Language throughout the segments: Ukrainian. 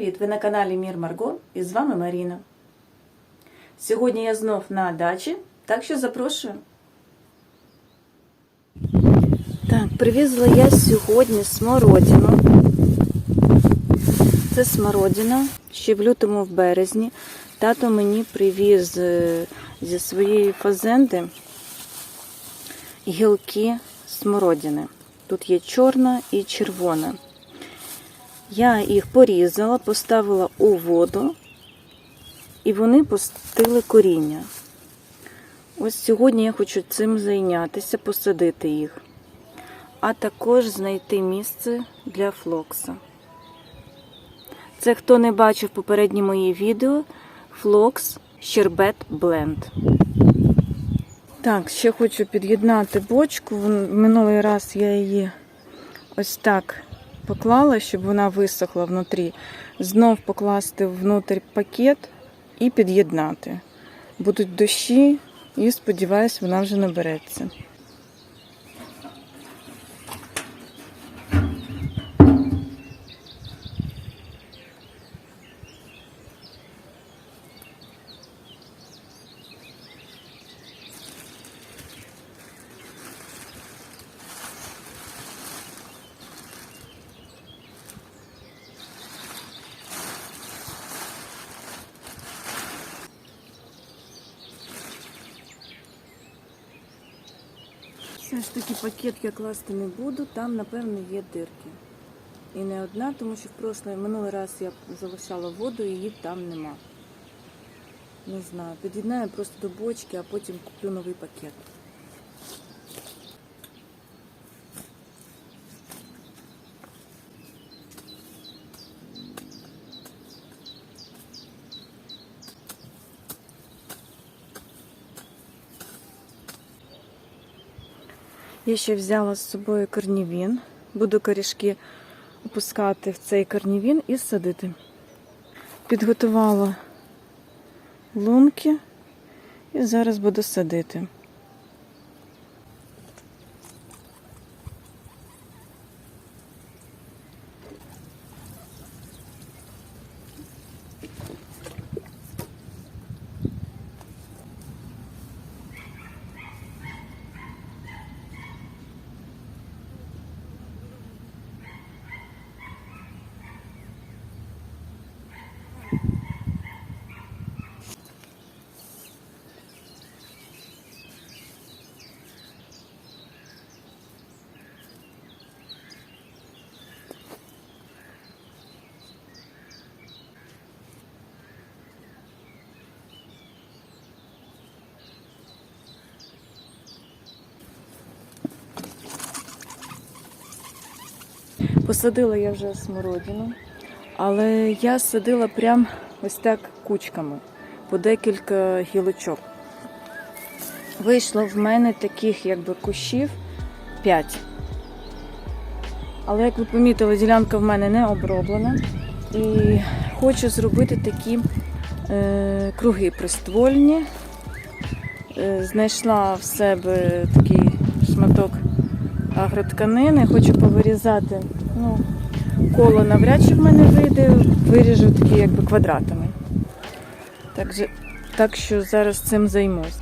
Привіт-привіт! Ви на каналі Мір Марго і з вами Маріна. Сьогодні я знов на дачі, так що запрошую. Так, привезла я сьогодні смородину. Це смородина. Ще в лютому в березні. Тато мені привіз е, зі своєї фазенди гілки смородини. Тут є чорна і червона. Я їх порізала, поставила у воду, і вони пустили коріння. Ось сьогодні я хочу цим зайнятися, посадити їх, а також знайти місце для флокса. Це хто не бачив попередні мої відео, флокс Щербет Бленд. Так, ще хочу під'єднати бочку. Вон- Минулий раз я її ось так поклала, щоб вона висохла внутрі. Знов покласти внутрі пакет і під'єднати. Будуть дощі, і сподіваюсь, вона вже набереться. Все ж таки пакет я класти не буду, там, напевно, є дирки. І не одна, тому що в прошлий, минулий раз я залишала воду, і її там нема. Не знаю, під'єднаю просто до бочки, а потім куплю новий пакет. Я ще взяла з собою корнівін. Буду корішки опускати в цей корнівін і садити. Підготувала лунки і зараз буду садити. Посадила я вже смородину, але я садила прям ось так кучками, по декілька гілочок. Вийшло в мене таких якби кущів 5. Але, як ви помітили, ділянка в мене не оброблена. І хочу зробити такі е, круги приствольні. Е, знайшла в себе такий шматок агротканини, хочу повирізати. Ну, коло навряд чи в мене вийде, виріжу такі якби квадратами. Так, так що зараз цим займусь.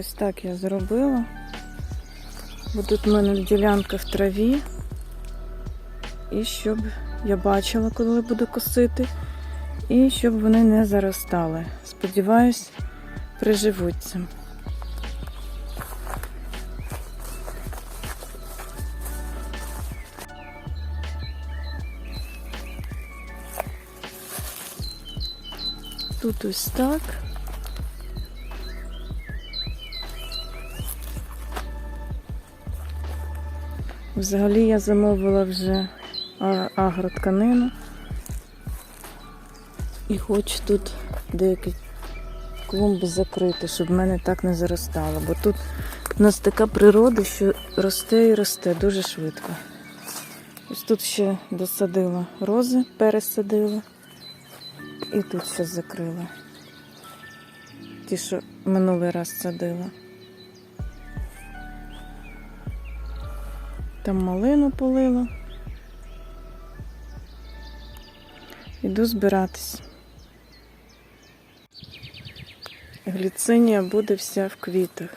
Ось так я зробила. Бо тут в мене ділянка в траві. І щоб я бачила, коли буду косити. І щоб вони не заростали. Сподіваюсь, приживуться. Тут ось так. Взагалі я замовила вже агротканину. І хочу тут деякі клумби закрити, щоб в мене так не заростало. Бо тут у нас така природа, що росте і росте дуже швидко. Ось тут ще досадила рози, пересадила. І тут все закрила. Ті, що минулий раз садила. Там малину полила. Іду збиратись. Гліцинія буде вся в квітах.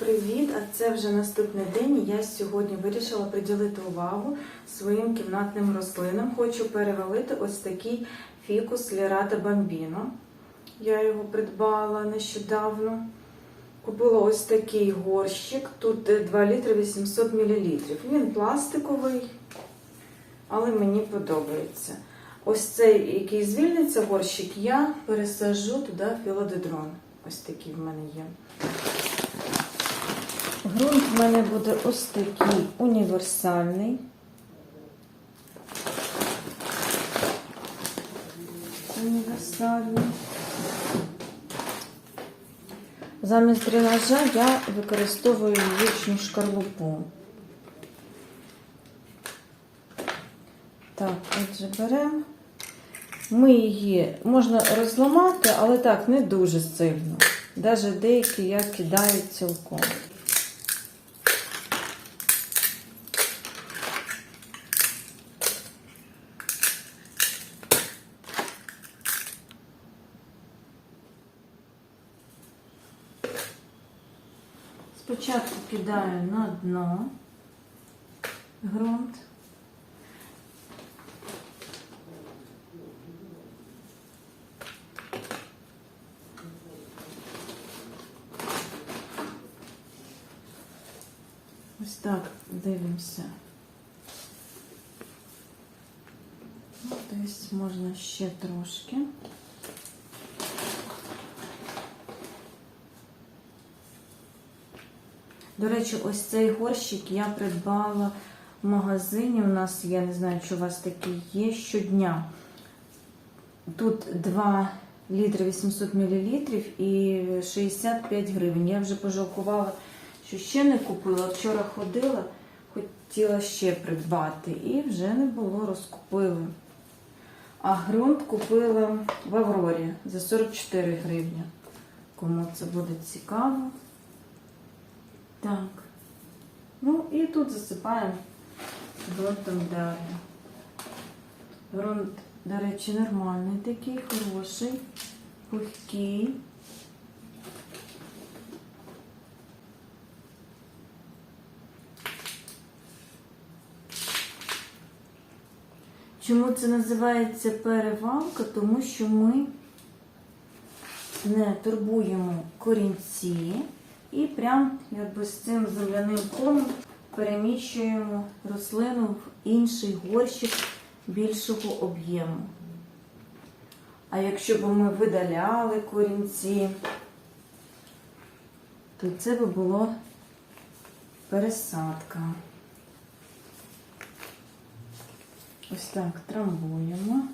Привіт! А це вже наступний день. і Я сьогодні вирішила приділити увагу своїм кімнатним рослинам. Хочу перевалити ось такий фікус Лірата Бамбіно. Я його придбала нещодавно. Купила ось такий горщик. Тут 2 літри 800 мл. Він пластиковий, але мені подобається. Ось цей, який звільниться горщик, я пересаджу туди філодедрон. Ось такий в мене є. Грунт в мене буде ось такий універсальний. Універсальний. Замість дренажа я використовую яєчну шкарлупу. Так, отже, беремо. Ми її можна розламати, але так, не дуже сильно. Навіть деякі я кидаю цілком. Кидаю на дно ґрунт. Ось так дивимося. Ну, Десь можна ще трошки. До речі, ось цей горщик я придбала в магазині. У нас, я не знаю, чи у вас такий є щодня. Тут 2 літри 800 мл і 65 гривень. Я вже пожалкувала, що ще не купила. Вчора ходила, хотіла ще придбати і вже не було, розкупили. А ґрунт купила в Аврорі за 44 гривні. Кому це буде цікаво. Так. Ну і тут засипаємо ґрунтом далі. Ґрунт, до речі, нормальний такий, хороший, пухкий. Чому це називається перевалка? Тому що ми не турбуємо корінці. І прям якби з цим земляним комом переміщуємо рослину в інший горщик більшого об'єму. А якщо б ми видаляли корінці, то це би було пересадка. Ось так трамбуємо.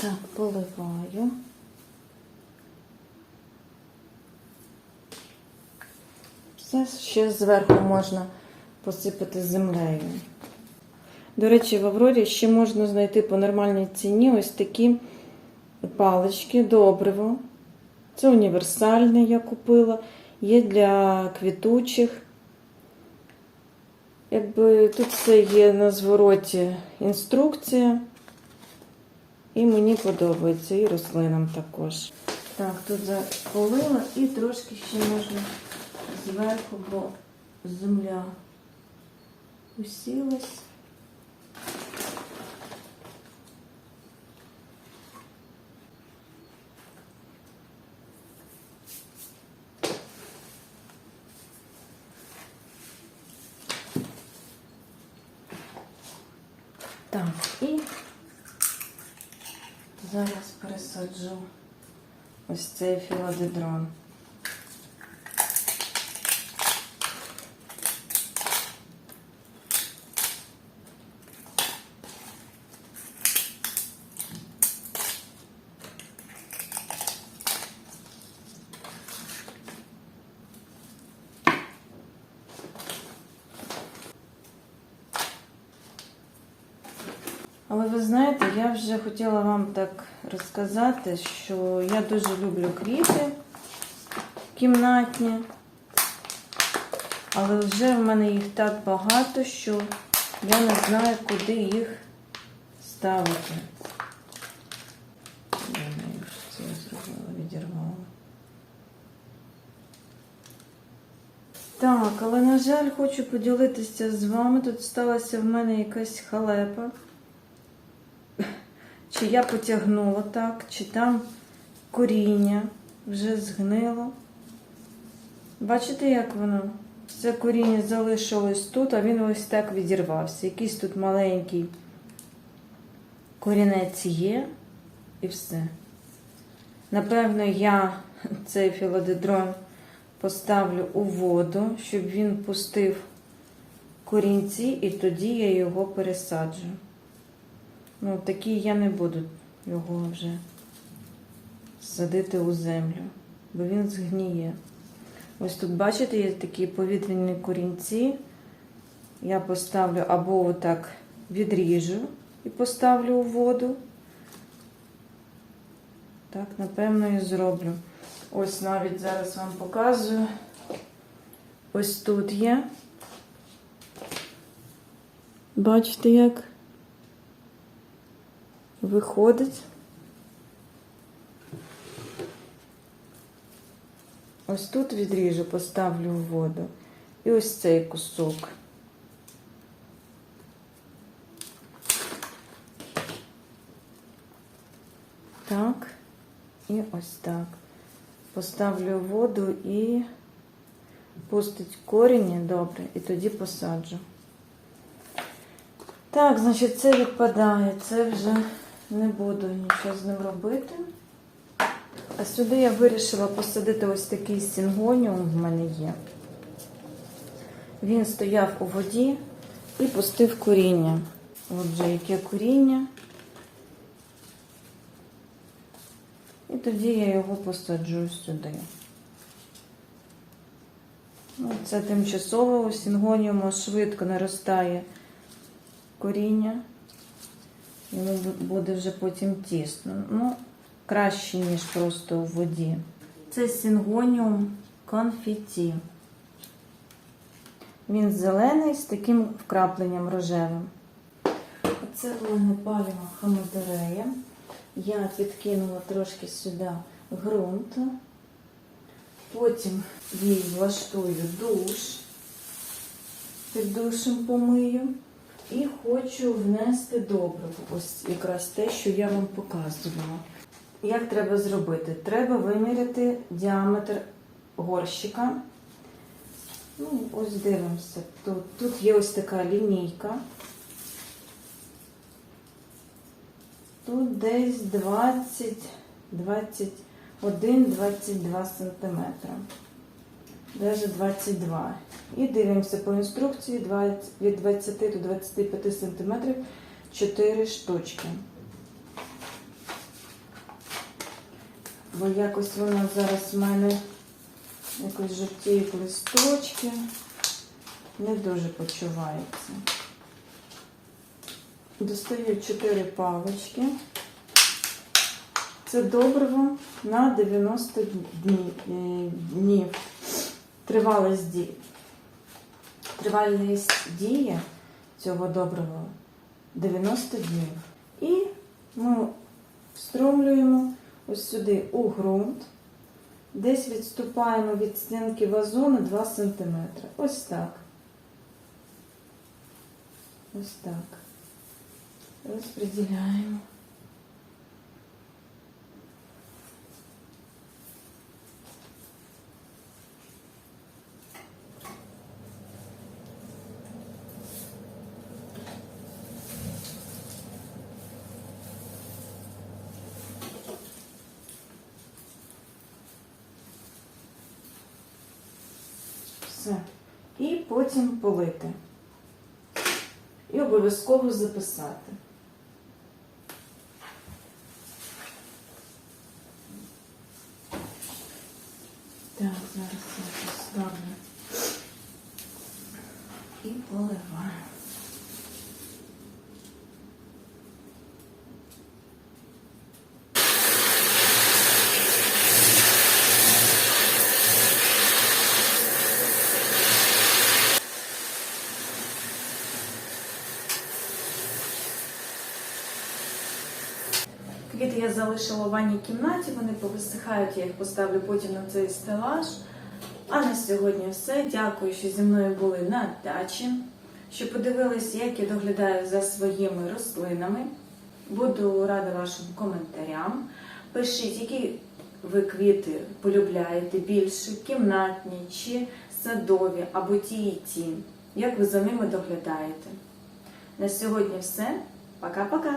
Так, поливаю. Все ще зверху можна посипати землею. До речі, в Аврорі ще можна знайти по нормальній ціні ось такі палички добриво. Це універсальне я купила. Є для квітучих. Якби тут все є на звороті інструкція. І мені подобається, і рослинам також. Так, тут полила і трошки ще можна зверху, бо земля усілась. Зараз пересаджу ось цей філодедрон. Ви знаєте, я вже хотіла вам так розказати, що я дуже люблю квіти кімнатні, але вже в мене їх так багато, що я не знаю, куди їх ставити. Це я зробила, відірвала. Так, але, на жаль, хочу поділитися з вами. Тут сталася в мене якась халепа. Чи я потягнула так, чи там коріння вже згнило. Бачите, як воно? Це коріння залишилось тут, а він ось так відірвався. Якийсь тут маленький корінець є і все. Напевно, я цей філодедрон поставлю у воду, щоб він пустив корінці, і тоді я його пересаджу. Ну, такий я не буду його вже садити у землю, бо він згніє. Ось тут, бачите, є такі повітряні корінці. Я поставлю або отак відріжу і поставлю у воду. Так, напевно, і зроблю. Ось навіть зараз вам показую. Ось тут є. Бачите, як? Виходить. Ось тут відріжу, поставлю в воду. І ось цей кусок. Так, і ось так. Поставлю в воду і пустить коріння добре, і тоді посаджу. Так, значить, це відпадає, це вже не буду нічого з ним робити. А сюди я вирішила посадити ось такий сінгоніум в мене є. Він стояв у воді і пустив коріння. Отже, яке коріння. І тоді я його посаджу сюди. Ну, Це тимчасово у сінгоніуму швидко наростає коріння. Йому буде вже потім тісно. Ну, краще, ніж просто у воді. Це сінгоніум конфеті. Він зелений з таким вкрапленням рожевим. Це мене пальма хамодерея. Я підкинула трошки сюди ґрунт. Потім їй влаштую душ. Під душем помию. І хочу внести добриво. Ось якраз те, що я вам показувала. Як треба зробити? Треба виміряти діаметр горщика. Ну, ось дивимося. Тут, тут є ось така лінійка. Тут десь 20, 21, 22 сантиметра навіть 22. І дивимося по інструкції 20, від 20 до 25 см 4 штучки. бо якось вона зараз в мене якось жовтіють листочки. Не дуже почувається. Достаю 4 палички. Це добриво на 90 е, днів. Тривалість дії. Тривалість дії цього добрива 90 днів. І ми встромлюємо ось сюди у ґрунт. Десь відступаємо від стінки вазону 2 см. Ось так. Ось так. Розподіляємо. Все. І потім полити. І обов'язково записати. Так, зараз я поставлю. І поливаю. Квіти я залишила в ванній кімнаті, вони повисихають, я їх поставлю потім на цей стелаж. А на сьогодні все. Дякую, що зі мною були на дачі, що подивились, як я доглядаю за своїми рослинами. Буду рада вашим коментарям. Пишіть, які ви квіти полюбляєте більше, кімнатні чи садові, або ті і ті. Як ви за ними доглядаєте? На сьогодні все. Пока-пока!